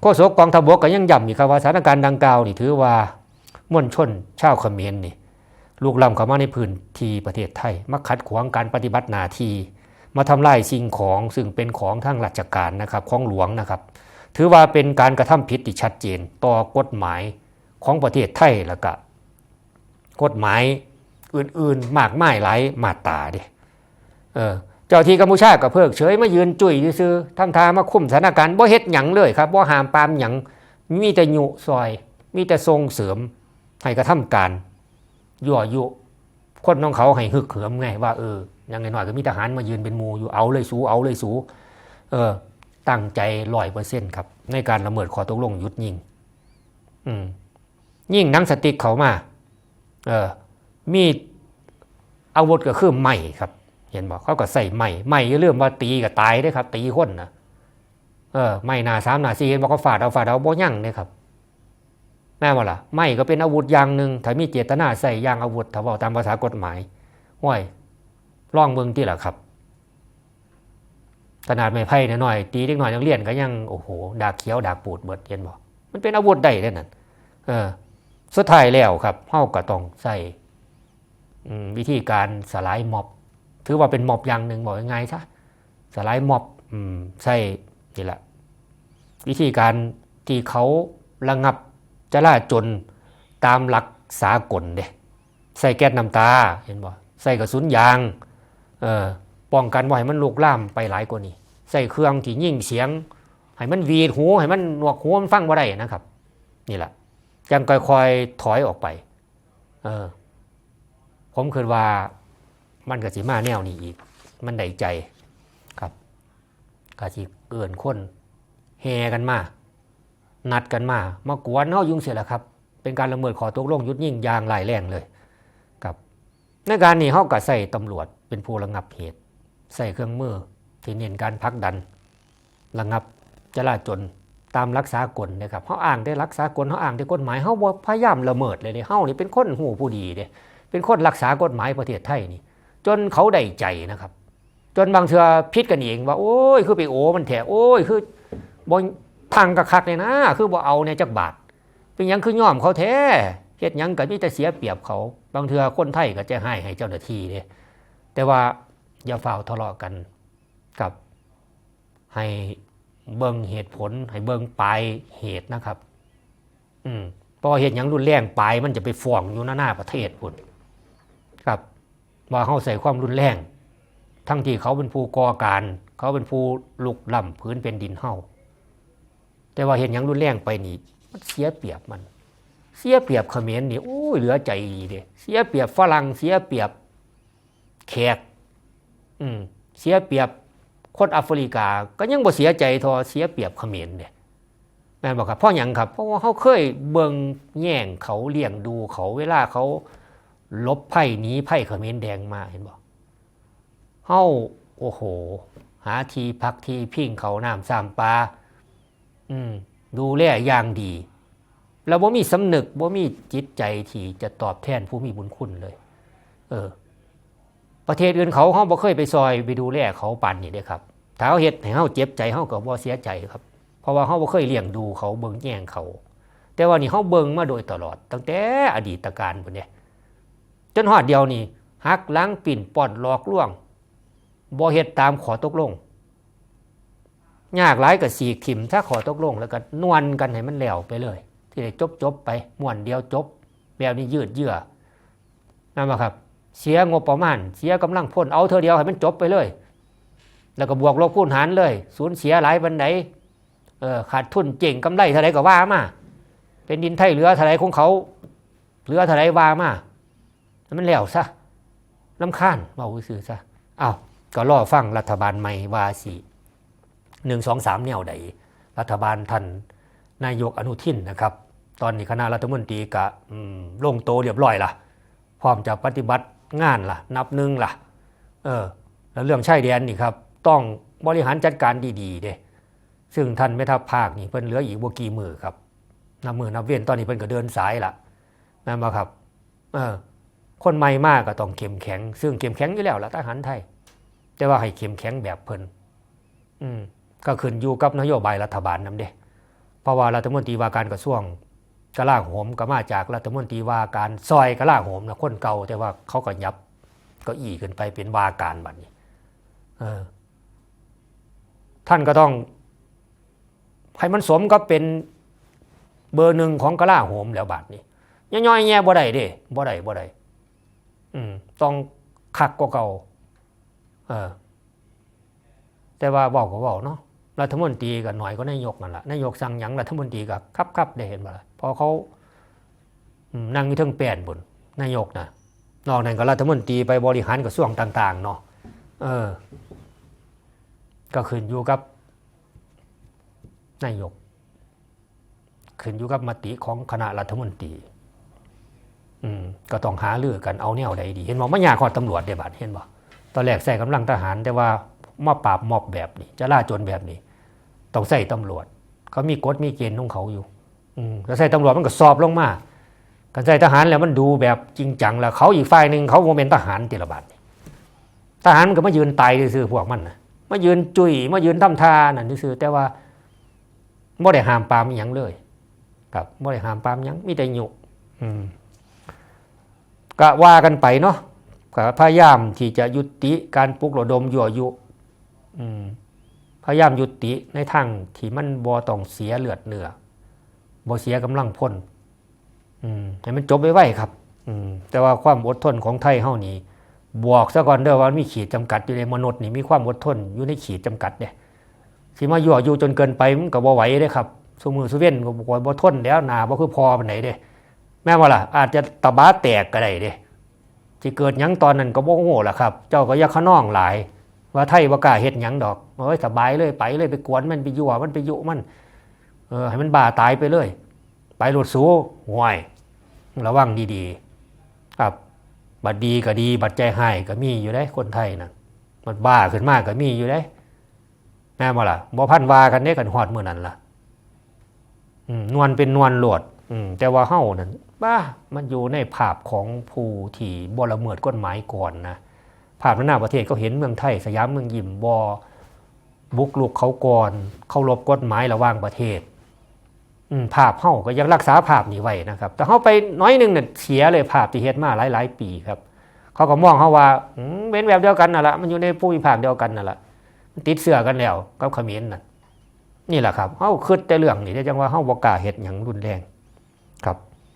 โฆษกกองทัพบกก็ยังย้ำอีกครับว่าสถานการณ์ดังกล่าวนี่ถือว่ามวลชนชาวเขมรนี่ลูกล้ำเข้ามาในพื้นที่ประเทศไทยมาขัดขวางการปฏิบัติหน้าที่มาทำลายสิ่งของซึ่งเป็นของทางราชการนะครับของหลวงนะครับ ถือว่าเป็นการกระทำผิดที่ชัดเจนต่อกฎหมายของประเทศไทยแล้วก็กฎหมายอื่นๆ มากมายหลายมาตราเด้เออ เจ้าที่กัมพูชาก็เพิกเฉยมายืนจุ่ยซื้อทำทามาคุมสถานการณ์บ่เฮ็ดหยังเลยครับบ่หามปามหยังมีแต่ยุซอย มีแต่ส่งเสริมให้กระทำการยั่วยุ คนน้องเขาให้ฮึกเหิมไงว่าเอออยังไงหน่อยก็มีทหารมายืนเป็นมูอยู่เอาเลยสูเอาเลยสูเออตั้งใจร้อยเปอร์เซ็นต์ครับ ในการละเมิดข้อตกลงหยุดยิง อืมยิ่งนังสติกเขามา เออมีอาวุธก็คือไม้ครับ เห็นบอกเขาก็ใส่ไม้ไม้อย่าลืมว่าตีก็ตายได้ครับ ตีคนนะเออไม้หนาสามนาสี่เห็นบอกเขาฟาดเอาฟาดเอาบ่ยั่งเนี่ยครับแม่นบ่ล่ะไม้ก็เป็นอาวุธอย่างหนึ่งถ้ามีเจตนาใส่ย่างอาวุธถ้าบอกตามภาษากฎหมายห้วยร่องเมืองที่แหละครับขนาดไม้ไผ่หน่อยตีเล็กหน่อยนักเรียนก็ยังโอ้โหดากเขียวดากปูดเบิดเห็นบอกมันเป็นอาวุธได้เลยนั่นเออสุดท้ายแล้วครับเฮาก็ต้องใส่วิธีการสลายม็อบ ถือว่าเป็นม็อบอย่างหนึ่งบอกยังไงซะสลายม็อบอืมใช่นี่แหละ วิธีการที่เขาระงับจลาจลตามหลักสากลเด้ใส่แก๊สน้ำตาเห็นบ่ใส่กระสุนยางเอ่อป้องกันว่าให้มันลุกล่ามไปหลายกว่านี้ ใส่เครื่องที่ยิ่งเสียง ให้มันหวีดหูให้มันหนวกหูมันฟังบ่ได้นะครับ นี่แหละยังค่อยๆถอยออกไป เออผมคิดว่า มันก็สิมาแนวนี้อีก มันได้ใจครับกะสิเกินคนแฮกันมา นัดกันมา มากวนเฮายุ่งเสียแหละครับ เป็นการละเมิดขอตกลงยุดยิ่งยางหลายแรงเลยครับ ในการนี้เฮาก็ใส่ตำรวจเป็นผู้ระงับเหตุ ใส่เครื่องมือที่เน้นการพักดันระงับจลาจลตามรักษากลนะครับเฮาอ้างได้รักษากลเฮาอ้างได้กฎหมายเฮาพยายามละเมิดเลยเด้เฮานี่เป็นคนหูผู้ดีเด้เป็นคนรักษากฎหมายประเทศไทยนี่ จนเขาได้ใจนะครับ จนบางเทือพิดกันเองว่า โอ้ย คือไปโอ้มันแถโอ้ย คือบนทางกระคักเลยนะ คือบ่เอาในจักบาท เป็นยังคือย่อมเขาแท้เฮ็ดยังก็มีแต่เสียเปรียบเขา บางเทือคนไทยก็จะให้ให้เจ้าหน้าที่เด้แต่ว่าอย่าฝ่าวทะเลาะกันกับให้เบิ่งเหตุผล ให้เบิ่งปลายเหตุนะครับ อืมพราะว่าเหตุยังรุนแรงปลายมันจะไปฟ้องอยู่หน้าหน้าประเทศพุ่น เขาใส่ความรุนแรง ทั้งที่เขาเป็นผู้ก่อการ เขาเป็นผู้ลุกล้ำพื้นเป็นดินเฮาแต่ว่าเห็นอย่างรุนแรงไปนี่มันเสียเปรียบมัน เสียเปรียบเขมรนี่โอ้ยเหลือใจเด้เสียเปรียบฝรั่งเสียเปรียบแขก อืมเสียเปรียบคนแอฟริกา ก็ยังบ่เสียใจทอเสียเปรียบเขมรเด้แม่นบอกครับเพราะหยังครับ เพราะว่าเขาเคยเบิ่งแย่งเขาเลี้ยงดูเขาเวลาเขา ลบไพ่หนี้ไพ่เขมรแดงมาเห็นบอกเฮ้าโอ้โห หาทีพักทีพิงเขาน้ำสามปลาอืม ดูแลอย่างดี แล้วบ่มีสำนึกบ่มีจิตใจที่จะตอบแทนผู้มีบุญคุณเลย เออ ประเทศอื่นเขาเฮาบ่เคยไปซอยไปดูแลเขาปานนี่เด้ครับถ้าเขาเฮ็ดให้เฮาเจ็บใจเฮาก็บ่เสียใจครับ เพราะว่าเฮาบ่เคยเลี้ยงดูเขาเบิ่งแย่งเขา แต่ว่านี่เฮาเบิ่งมาโดยตลอด ตั้งแต่อดีตการพุ่นเด้ จนหอดเดียวนี่หักล้างปิ่นป่อนหลอกล่วงบ่เฮ็ดตามขอตกลงยากหลายกับสีกถิ่มถ้าขอตกลงแล้วก็นวลกันให้มันแล้วไปเลย ที่ได้จบจบไปม่วนเดียวจบ แบบนี้ยืดเยื้อนั่นแหละครับ เสียงบประมาณ เสียกำลังพลเอาเธอเดียวให้มันจบไปเลย แล้วก็บวกลบคูณหารเลยสูญเสียหลายบันไดเออขาดทุนเจ๋งกำไรเท่าไรก็ว่ามาเป็นดินไทยเหลือเท่าไรของเขาเหลือเท่าไรว่ามา มันแล้วซะลำคาญเบาซื่อซะอ้าวก็รอฟังรัฐบาลใหม่ว่าสิหนึ่งสองสามแนวใด รัฐบาลท่านนายกอนุทินนะครับ ตอนนี้คณะรัฐมนตรีกะลงโตเรียบร้อยละพร้อมจะปฏิบัติงานล่ะ นับหนึ่งล่ะ เออ แล้วเรื่องชายแดนนี่ครับ ต้องบริหารจัดการดีๆเด้ซึ่งท่านแม่ทัพภาคนี่เพิ่นเหลืออีกบ่กี่มือครับนับมือนับเว้นตอนนี้เพิ่นก็เดินสายละนั่นบ่ครับ เออ คนใหม่มากก็ต้องเข้มแข็ง ซึ่งเข้มแข็งอยู่แล้วละทหารไทย แต่ว่าให้เข้มแข็งแบบเพิ่นอืมก็ขึ้นอยู่กับนโยบายรัฐบาลนำเด้เพราะว่ารัฐมนตรีว่าการกระทรวงกลาโหมก็มาจากรัฐมนตรีว่าการซอยกลาโหมนะคนเก่าแต่ว่าเขาก็ยับก็อีขึ้นไปเป็นว่าการบัดนี้เออท่านก็ต้องให้มันสมก็เป็นเบอร์หนึ่งของกลาโหมแล้วบัดนี้ย่อยๆแง่บ่ได้เด้บ่ได้บ่ได้ ต้องคักกว่าเก่าเออแต่ว่าบอกก็บอกเนาะรัฐมนตรีก็หน่อยก็นายกนั่นแหละนายกสั่งยังรัฐมนตรีก็ครับครับได้เห็นบ่ล่ะพอเขานั่งอยู่ทั้งแปนบนนายกนะนอกนั้นก็รัฐมนตรีไปบริหารกระทรวงต่าง ๆ เนาะเออ ก็ขึ้นอยู่กับนายกขึ้นอยู่กับมติของคณะรัฐมนตรี อืมก็ต้องหาเลือกันเอาแนวใดดี เห็นบอกไม่ยากขอตำรวจเดบัดเห็นบ่ตอนแรกใส่กำลังทหารแต่ว่ามาปราบมอบแบบนี้จะล่าจรแบบนี้ ต้องใส่ตำรวจ เขามีกฎมีเกณฑ์ของเขาอยู่ อืมแล้วใส่ตำรวจมันก็สอบลงมากันใส่ทหารแล้วมันดูแบบจริงจังแล้วเขาอีกฝ่ายหนึ่งเขาโมเมนทหารติละบาทนี่ทหารมันก็มายืนตายซื่อพวกมันนะมายืนจุยมายืนทำทานั่นซื่อแต่ว่าไม่ได้ห้ามปามอย่างเลย ครับไม่ได้ห้ามปามหยังมีแต่หยุอืม ก็ว่ากันไปเนาะก็พยายามที่จะยุติการปลุกระดมยั่วยุพยายามยุติในทางที่มันบ่ต้องเสียเลือดเนื้อบ่เสียกำลังพลให้มันจบไว้ๆครับอืมแต่ว่าความอดทนของไทยเฮานี่บวกซะก่อนเด้อว่ามีขีดจำกัดอยู่ในมนุษย์นี่มีความอดทนอยู่ในขีดจำกัดเด้สิมายั่วยุจนเกินไปมันก็บ่ไหวเด้ครับซุมือซุเว้นก็บ่บ่ทนแล้วหนาบ่คือพอปานไหนเด้ แม่ว่าล่ะ อาจจะตะบะแตกก็ได้เด้ที่เกิดยังตอนนั้นก็บ่โง่ล่ะครับ เจ้าก็อย่าขะน้องหลาย ว่าไทยว่ากล้าเฮ็ดยังดอกโอ้ยสบายเลยไปเลยไปกวนมันไปยั่วมันไปยุมันเออให้มันบ้าตายไปเลย ไปหลุดสูห่วยระวังดีๆ ครับ บัดดีก็ดี บัดใจให้ก็มีอยู่ได้คนไทยนะมันบ้าขึ้นมากก็มีอยู่ได้แม่นบ่ล่ะบ่พันวากันเด้กันฮอดเมื้อนั้นล่ะอืมนวลเป็นนวลโหลด แต่ว่าเฮานั่นบ้ามันอยู่ในภาพของผู้ที่บละเมิดกฎหมายก่อนนะภาพนานาประเทศก็เห็นเมืองไทยสยามเมืองยิมบอบุกลุกเขาก่อนเขารบกฎหมายระหว่างประเทศอืมภาพเฮาก็ยังรักษาภาพนี้ไว้นะครับ แต่เฮาไปน้อยหนึงเนี่ยเสียเลยภาพที่เฮ็ดมาหลาย ๆ ปีครับ เขาก็มองเฮาว่าเป็นแบบเดียวกันน่ะละมันอยู่ในภูมิภาคเดียวกันน่ะละมันติดเสื้อกันแล้วกับขมรน่ะนี่แหละครับเฮาคิดแต่เรื่องนี้แต่จังว่าเฮาบ่กาเฮ็ดหยังรุนแรง ครับ